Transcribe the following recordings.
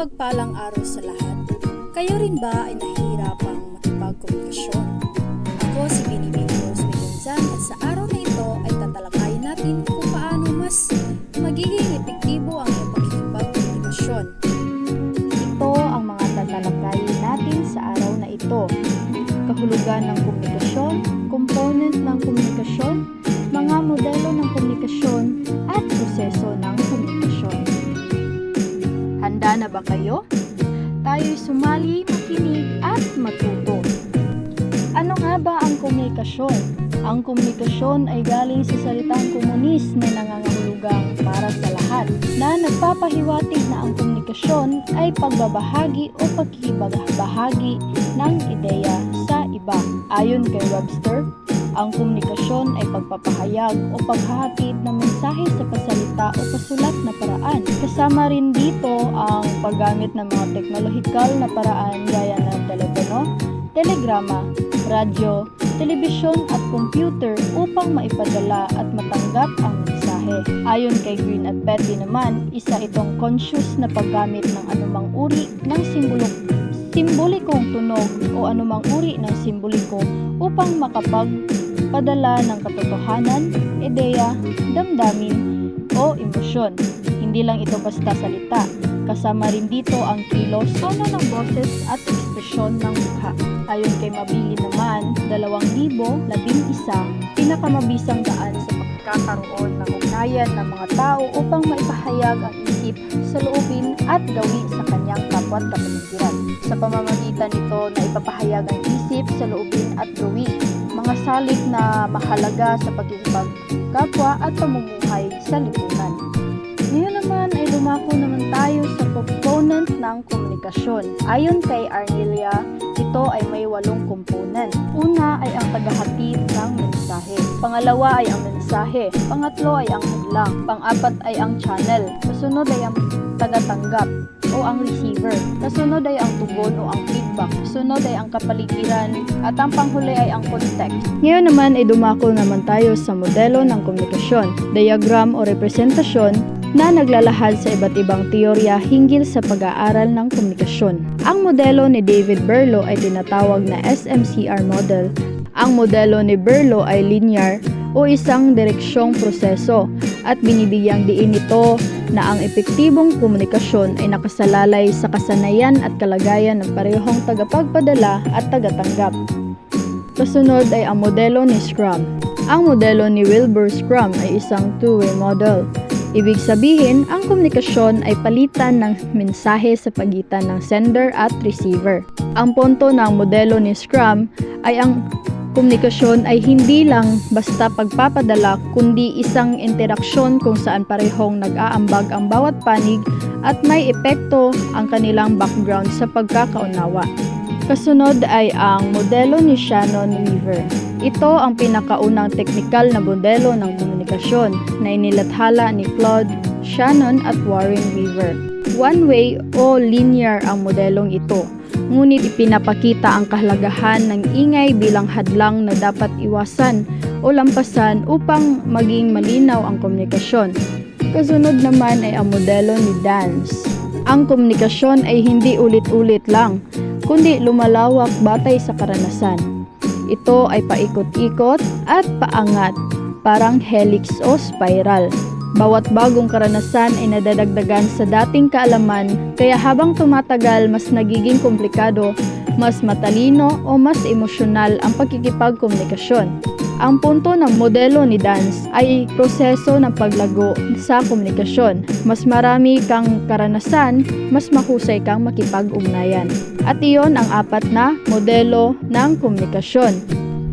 mapagpalang araw sa lahat. Kayo rin ba ay nahihirapang makipagkomunikasyon? Ako si Binibini Rose Mendoza at sa araw na ito ay tatalakayin natin kung paano mas magiging epektibo ang iyong pakikipagkomunikasyon. Ito ang mga tatalakayin natin sa araw na ito. Kahulugan ng komunikasyon, component ng komunikasyon, mga modelo ng ba kayo? Tayo'y sumali, makinig, at matuto. Ano nga ba ang komunikasyon? Ang komunikasyon ay galing sa salitang komunis na nangangahulugang para sa lahat, na nagpapahiwatig na ang komunikasyon ay pagbabahagi o pagkikibahagi ng ideya sa iba. Ayon kay Webster, ang komunikasyon ay pagpapahayag o paghahatid ng mensahe sa pasalita o pasulat na paraan. Kasama rin dito ang paggamit ng mga teknolohikal na paraan gaya ng telepono, telegrama, radyo, telebisyon at computer upang maipadala at matanggap ang mensahe. Ayon kay Green at Petty naman, isa itong conscious na paggamit ng anumang uri ng simbolo simbolikong tunog o anumang uri ng simboliko upang makapagpadala ng katotohanan, ideya, damdamin o emosyon. Hindi lang ito basta salita, kasama rin dito ang kilos, tono ng boses at ekspresyon ng mukha. Ayon kay Mabili naman, 2011, pinakamabisang daan sa pagkakaroon ng ugnayan ng mga tao upang maipahayag ang isip sa loobin at gawi sa kapwa at. Sa pamamagitan nito na ipapahayag ang isip sa loobin at gawi, mga salik na mahalaga sa pagkikipagkapwa at pamumuhay sa lipunan. Ngayon naman ay lumako naman tayo sa component ng komunikasyon. Ayon kay Arnelia, ito ay may walong component. Una ay ang tagahatid ng mensahe. Pangalawa ay ang mensahe. Pangatlo ay ang hadlang. Pang-apat ay ang channel. Kasunod ay ang tagatanggap o ang receiver. Kasunod ay ang tugon o ang feedback. Kasunod ay ang kapaligiran at ang panghuli ay ang context. Ngayon naman ay dumako naman tayo sa modelo ng komunikasyon, diagram o representasyon na naglalahad sa iba't ibang teorya hinggil sa pag-aaral ng komunikasyon. Ang modelo ni David Berlo ay tinatawag na SMCR model. Ang modelo ni Berlo ay linear o isang direksyong proseso at binibigyang diin ito na ang epektibong komunikasyon ay nakasalalay sa kasanayan at kalagayan ng parehong tagapagpadala at tagatanggap. Kasunod ay ang modelo ni Scrum. Ang modelo ni Wilbur Scrum ay isang two-way model. Ibig sabihin, ang komunikasyon ay palitan ng mensahe sa pagitan ng sender at receiver. Ang punto ng modelo ni Scrum ay ang komunikasyon ay hindi lang basta pagpapadala kundi isang interaksyon kung saan parehong nag-aambag ang bawat panig at may epekto ang kanilang background sa pagkakaunawa. Kasunod ay ang modelo ni Shannon Weaver. Ito ang pinakaunang teknikal na modelo ng komunikasyon na inilathala ni Claude Shannon at Warren Weaver. One-way o linear ang modelong ito, ngunit ipinapakita ang kahalagahan ng ingay bilang hadlang na dapat iwasan o lampasan upang maging malinaw ang komunikasyon. Kasunod naman ay ang modelo ni Dance. Ang komunikasyon ay hindi ulit-ulit lang, kundi lumalawak batay sa karanasan. Ito ay paikot-ikot at paangat, parang helix o spiral. Bawat bagong karanasan ay nadadagdagan sa dating kaalaman, kaya habang tumatagal mas nagiging komplikado, mas matalino o mas emosyonal ang pagkikipagkomunikasyon. Ang punto ng modelo ni Dance ay proseso ng paglago sa komunikasyon. Mas marami kang karanasan, mas mahusay kang makipag-ugnayan. At iyon ang apat na modelo ng komunikasyon.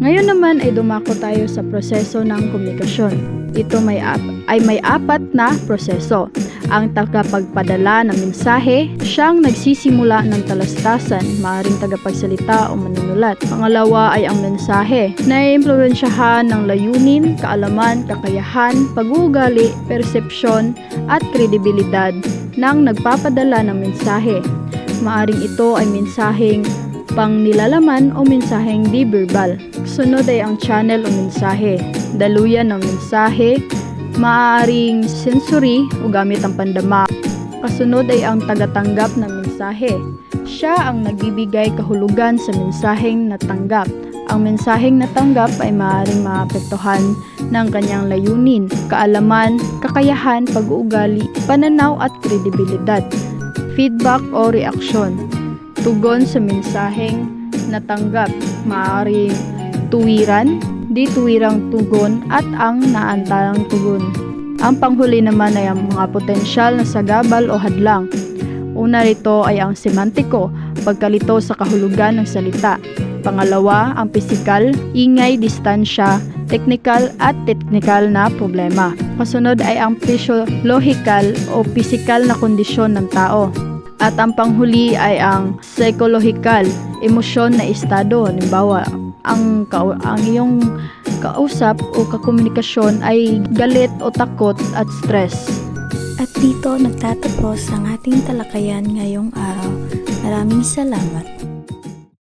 Ngayon naman ay dumako tayo sa proseso ng komunikasyon. Ito may ay may apat na proseso. Ang tagapagpadala ng mensahe, siyang nagsisimula ng talastasan, maaaring tagapagsalita o manunulat. Pangalawa ay ang mensahe, na impluensyahan ng layunin, kaalaman, kakayahan, pag-uugali, persepsyon, at kredibilidad ng nagpapadala ng mensahe. Maaring ito ay mensaheng pangnilalaman o mensaheng di verbal. Sunod ay ang channel o mensahe. Daluyan ng mensahe, maaaring sensory o gamit ang pandama. Kasunod ay ang tagatanggap ng mensahe. Siya ang nagbibigay kahulugan sa mensaheng natanggap. Ang mensaheng natanggap ay maaaring maapektuhan ng kanyang layunin, kaalaman, kakayahan, pag-uugali, pananaw at kredibilidad. Feedback o reaksyon. Tugon sa mensaheng natanggap, maaaring tuwiran, di tuwirang tugon at ang naantarang tugon. Ang panghuli naman ay ang mga potensyal na sagabal o hadlang. Una rito ay ang semantiko, pagkalito sa kahulugan ng salita. Pangalawa, ang pisikal, ingay, distansya, technical at technical na problema. Kasunod ay ang physiological o pisikal na kondisyon ng tao. At ang panghuli ay ang psychological, emosyon na estado. Halimbawa, ang, ang iyong kausap o kakomunikasyon ay galit o takot at stress. At dito nagtatapos ang ating talakayan ngayong araw. Maraming salamat.